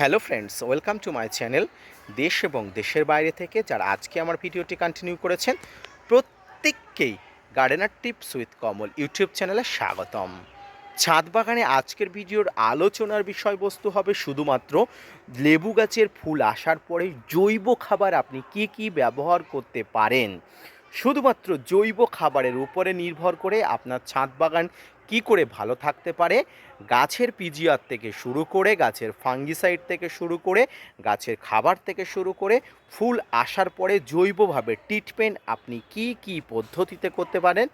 Hello friends, welcome to my channel দেশ এবং দেশের বাইরে থেকে যারা আজকে আমার ভিডিওটি কন্টিনিউ করেছেন, প্রত্যেককেই gardener tips with Kamal YouTube চ্যানেলে স্বাগতম। ছাদ বাগানে আজকের ভিডিওর আলোচনার বিষয়বস্তু হবে শুধুমাত্র লেবু গাছের ফুল আসার পরে জৈব খাবার আপনি কি কি ব্যবহার করতে পারেন। শুধুমাত্র জৈব খাবারের উপরে নির্ভর করে আপনার ছাদ বাগান কি করে ভালো থাকতে পারে? গাছের পিজিআর থেকে শুরু করে, গাছের ফাঙ্গিসাইড থেকে শুরু করে, গাছের খাবার থেকে শুরু করে, ফুল আসার পরে জৈবভাবে ট্রিটমেন্ট আপনি কি কি পদ্ধতিতে করতে পারেন?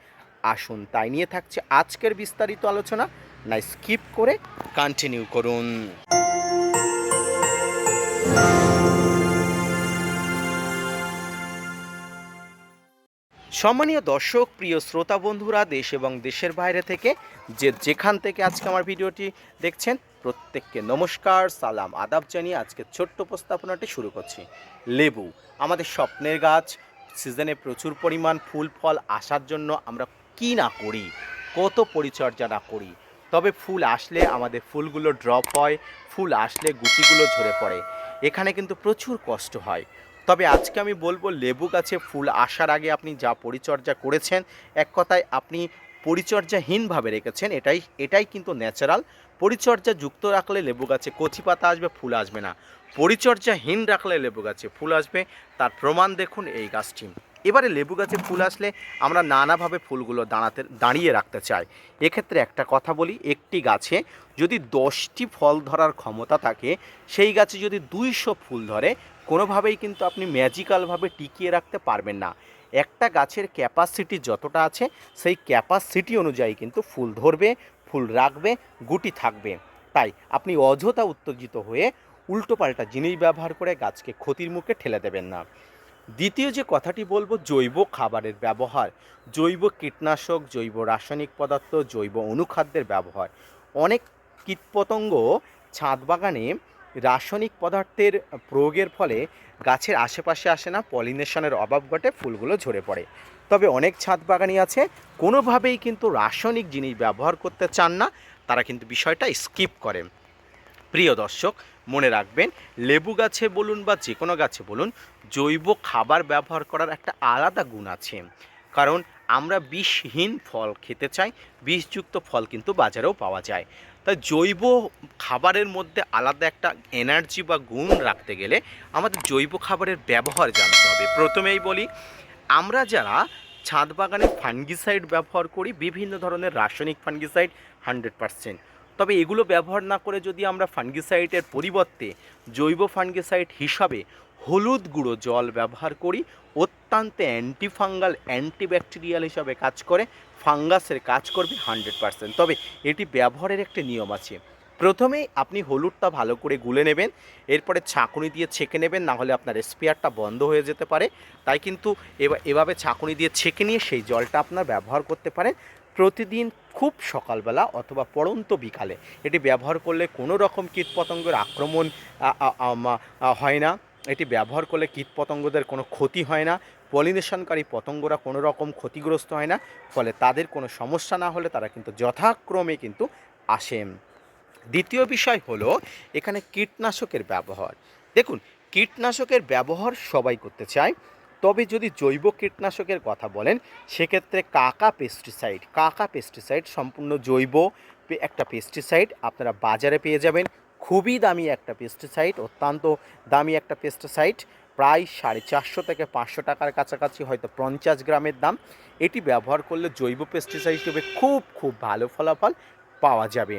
আসুন, তাই নিয়ে থাকছে আজকের বিস্তারিত আলোচনা। না স্কিপ করে কন্টিনিউ করুন। সম্মানীয় দর্শক, প্রিয় শ্রোতা বন্ধুরা, দেশ এবং দেশের বাইরে থেকে যে যেখান থেকে আজকে আমার ভিডিওটি দেখছেন, প্রত্যেককে নমস্কার, সালাম, আদাব জানিয়ে আজকে ছোট্ট উপস্থাপনাটি শুরু করছি। লেবু, আমাদের স্বপ্নের গাছ, সিজনে প্রচুর পরিমাণ ফুল, ফল আসার জন্য আমরা কি না করি, কত পরিচর্যা না করি, তবে ফুল আসলে আমাদের ফুলগুলো ড্রপ হয়, ফুল আসলে গুটিগুলো ঝরে পড়ে। এখানে কিন্তু প্রচুর কষ্ট হয়। তবে আজকে আমি বলব, লেবু গাছে ফুল আসার আগে আপনি যা পরিচর্যা করেছেন, এক কথায় আপনি পরিচর্যাহীনভাবে রেখেছেন, এটাই এটাই কিন্তু ন্যাচারাল। পরিচর্যা যুক্ত রাখলে লেবু গাছে কচি পাতা আসবে, ফুল আসবে না। পরিচর্যাহীন রাখলে লেবু গাছে ফুল আসবে, তার প্রমাণ দেখুন এই গাছটি। এবারে লেবু গাছে ফুল আসলে আমরা নানাভাবে ফুলগুলো দাঁড়াতে, দাঁড়িয়ে রাখতে চাই। এক্ষেত্রে একটা কথা বলি, একটি গাছে যদি দশটি ফল ধরার ক্ষমতা থাকে, সেই গাছে যদি দুইশো ফুল ধরে কোনোভাবেই কিন্তু আপনি ম্যাজিক্যালভাবে টিকিয়ে রাখতে পারবেন না। একটা গাছের ক্যাপাসিটি যতটা আছে, সেই ক্যাপাসিটি অনুযায়ী কিন্তু ফুল ধরবে, ফুল রাখবে, গুটি থাকবে। তাই আপনি অযথা উত্তেজিত হয়ে উল্টোপাল্টা জিনিস ব্যবহার করে গাছকে ক্ষতির মুখে ঠেলে দেবেন না। দ্বিতীয় যে কথাটি বলব, জৈব খাবারের ব্যবহার। জৈব কীটনাশক, জৈব রাসায়নিক পদার্থ, জৈব অনুখাদ্যের ব্যবহার। অনেক কীটপতঙ্গ ছাদ বাগানে রাসায়নিক পদার্থের প্রয়োগের ফলে গাছের আশেপাশে আসে না, পলিনেশনের অভাব ঘটে, ফুলগুলো ঝরে পড়ে। তবে অনেক ছাদ বাগানি আছে, কোনোভাবেই কিন্তু রাসায়নিক জিনিস ব্যবহার করতে চান না, তারা কিন্তু বিষয়টা স্কিপ করে প্রিয় দর্শক, মনে রাখবেন, লেবু গাছে বলুন বা যে কোনো গাছে বলুন, জৈব খাবার ব্যবহার করার একটা আলাদা গুণ আছে। কারণ আমরা বিষহীন ফল খেতে চাই, বিষযুক্ত ফল কিন্তু বাজারেও পাওয়া যায়। তাই জৈব খাবারের মধ্যে আলাদা একটা এনার্জি বা গুণ রাখতে গেলে আমাদের জৈব খাবারের ব্যবহার জানতে হবে। প্রথমেই বলি, আমরা যারা ছাদ বাগানে ফাঙ্গিসাইড ব্যবহার করি, বিভিন্ন ধরনের রাসায়নিক ফাঙ্গিসাইড হান্ড্রেড পারসেন্ট তবে এগুলো ব্যবহার না করে যদি আমরা ফাঙ্গিসাইডের পরিবর্তে জৈব ফাঙ্গিসাইড হিসাবে হলুদ গুঁড়ো জল ব্যবহার করি, অত্যন্ত অ্যান্টিফাঙ্গাল অ্যান্টিব্যাকটেরিয়াল হিসাবে কাজ করে ফাঙ্গাসের কাজ করবে হান্ড্রেড পারসেন্ট। তবে এটি ব্যবহারের একটা নিয়ম আছে। প্রথমেই আপনি হলুদটা ভালো করে গুলে নেবেন, এরপরে ছাঁকুনি দিয়ে ছেঁকে নেবেন না হলে আপনার স্পেয়ারটা বন্ধ হয়ে যেতে পারে। তাই কিন্তু এভাবে ছাঁকুনি দিয়ে ছেঁকে নিয়ে সেই জলটা আপনার ব্যবহার করতে পারেন প্রতিদিন খুব সকালবেলা অথবা পড়ন্ত বিকালে। এটি ব্যবহার করলে কোনো রকম কীটপতঙ্গের আক্রমণ হয় না। এটি ব্যবহার করলে কীটপতঙ্গদের কোনো ক্ষতি হয় না। পলিনেশনকারী পতঙ্গরা কোনো রকম ক্ষতিগ্রস্ত হয় না, ফলে তাদের কোনো সমস্যা না হলে তারা কিন্তু যথাক্রমে কিন্তু আসেন। দ্বিতীয় বিষয় হলো এখানে কীটনাশকের ব্যবহার। দেখুন, কীটনাশকের ব্যবহার সবাই করতে চায়, তবে যদি জৈব কীটনাশকের কথা বলেন, সেক্ষেত্রে কাকা পেস্টিসাইড কাকা পেস্টিসাইড সম্পূর্ণ জৈব একটা পেস্টিসাইড আপনারা বাজারে পেয়ে যাবেন। খুবই দামি একটা পেস্টিসাইড অত্যন্ত দামি একটা পেস্টিসাইড প্রায় সাড়ে চারশো থেকে পাঁচশো টাকার কাছাকাছি হয়তো পঞ্চাশ গ্রামের দাম। এটি ব্যবহার করলে জৈব পেস্টিসাইড হিসেবে খুব খুব ভালো ফলাফল পাওয়া যাবে।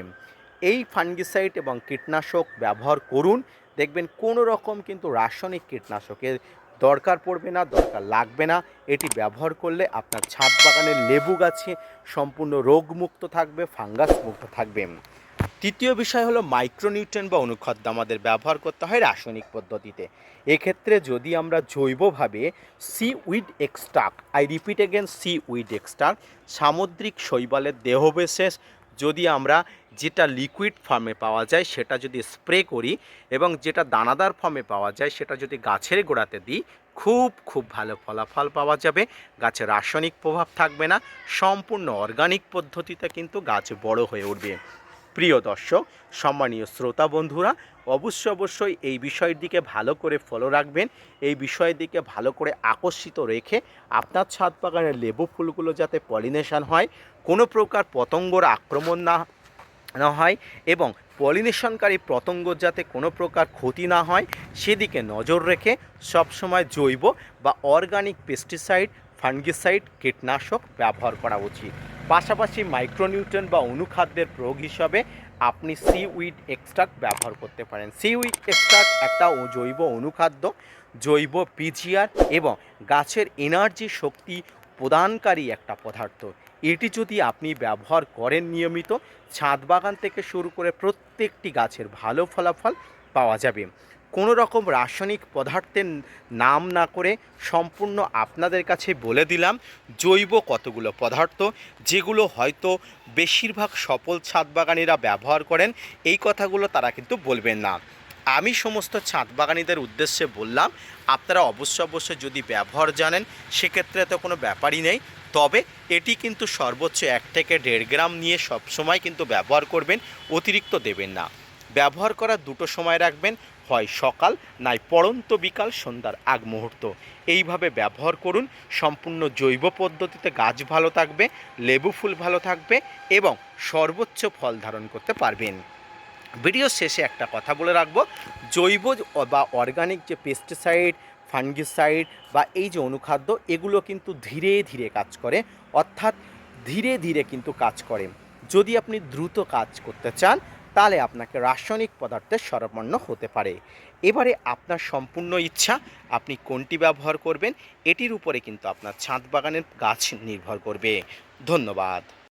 এই ফাঙ্গিসাইড এবং কীটনাশক ব্যবহার করুন। দেখবেন কোনো রকম কিন্তু রাসায়নিক কীটনাশকের দরকার পড়বে না, দরকার লাগবে না। এটি ব্যবহার করলে আপনার ছাদ বাগানের লেবু গাছে সম্পূর্ণ রোগমুক্ত থাকবে, ফাঙ্গাস মুক্ত থাকবে। তৃতীয় বিষয় হলো মাইক্রোনিউট্রেন বা অনুখাদ্য আমাদের ব্যবহার করতে হয় রাসায়নিক পদ্ধতিতে। এক্ষেত্রে যদি আমরা জৈবভাবে seaweed extract I repeat again seaweed extract সামুদ্রিক শৈবালের দেহবিশেষ যদি আমরা যেটা লিকুইড ফর্মে পাওয়া যায় সেটা যদি স্প্রে করি এবং যেটা দানাদার ফর্মে পাওয়া যায় সেটা যদি গাছের গোড়াতে দিই, খুব খুব ভালো ফলাফল পাওয়া যাবে। গাছে রাসায়নিক প্রভাব থাকবে না। সম্পূর্ণ অর্গানিক পদ্ধতিতে কিন্তু গাছ বড় হয়ে উঠবে। প্রিয় দর্শক, সম্মানীয় শ্রোতা বন্ধুরা, অবশ্যই অবশ্যই এই বিষয়ের দিকে ভালো করে ফলো রাখবেন। এই বিষয়ের দিকে ভালো করে আকর্ষিত রেখে আপনার ছাদ বাগানের লেবু ফুলগুলো যাতে পলিনেশন হয়, কোনো প্রকার পতঙ্গর আক্রমণ না না হয় এবং পলিনেশনকারী পতঙ্গ যাতে কোনো প্রকার ক্ষতি না হয়, সেদিকে নজর রেখে সবসময় জৈব বা অর্গানিক পেস্টিসাইড ফাঙ্গিসাইড কীটনাশক ব্যবহার করা উচিত। পাশাপাশি মাইক্রোনিউট্রেন বা অনুখাদ্যের প্রয়োগ হিসাবে আপনি সি উইড এক্সট্রাক্ট ব্যবহার করতে পারেন। সি উইড এক্সট্রাক্ট একটা জৈব অনুখাদ্য, জৈব পিজিআর এবং গাছের এনার্জি শক্তি প্রদানকারী একটা পদার্থ। এটি যদি আপনি ব্যবহার করেন নিয়মিত, ছাদ বাগান থেকে শুরু করে প্রত্যেকটি গাছের ভালো ফলাফল পাওয়া যাবে। কোনো রকম রাসায়নিক পদার্থের নাম না করে সম্পূর্ণ আপনাদের কাছে বলে দিলাম, জৈব কতগুলো পদার্থ, যেগুলো হয়তো বেশিরভাগ সফল ছাদ বাগানিরা ব্যবহার করেন, এই কথাগুলো তারা কিন্তু বলবেন না। আমি সমস্ত ছাদ বাগানিদের উদ্দেশ্যে বললাম, আপনারা অবশ্য অবশ্যই যদি ব্যবহার জানেন, সেক্ষেত্রে তো কোনো ব্যাপারই নেই। তবে এটি কিন্তু সর্বোচ্চ এক থেকে দেড় গ্রাম নিয়ে সবসময় কিন্তু ব্যবহার করবেন, অতিরিক্ত দেবেন না। ব্যবহার করার দুটো সময় রাখবেন হয় সকাল, নাই পড়ন্ত বিকাল, সন্ধ্যার আগ মুহূর্ত। এইভাবে ব্যবহার করুন, সম্পূর্ণ জৈব পদ্ধতিতে গাছ ভালো থাকবে, লেবু ফুল ভালো থাকবে এবং সর্বোচ্চ ফল ধারণ করতে পারবেন। ভিডিও শেষে একটা কথা বলে রাখব, জৈব বা অর্গানিক যে পেস্টিসাইড ফাঙ্গিসাইড বা এই যে অনুখাদ্য, এগুলো কিন্তু ধীরে ধীরে কাজ করে, অর্থাৎ ধীরে ধীরে কিন্তু কাজ করে। যদি আপনি দ্রুত কাজ করতে চান তাহলে আপনাকে রাসায়নিক পদার্থের সরবর্ণ হতে পারে। এবারে আপনার সম্পূর্ণ ইচ্ছা, আপনি কোনটি ব্যবহার করবেন, এটির উপরে কিন্তু আপনার ছাদ বাগানের গাছ নির্ভর করবে। ধন্যবাদ।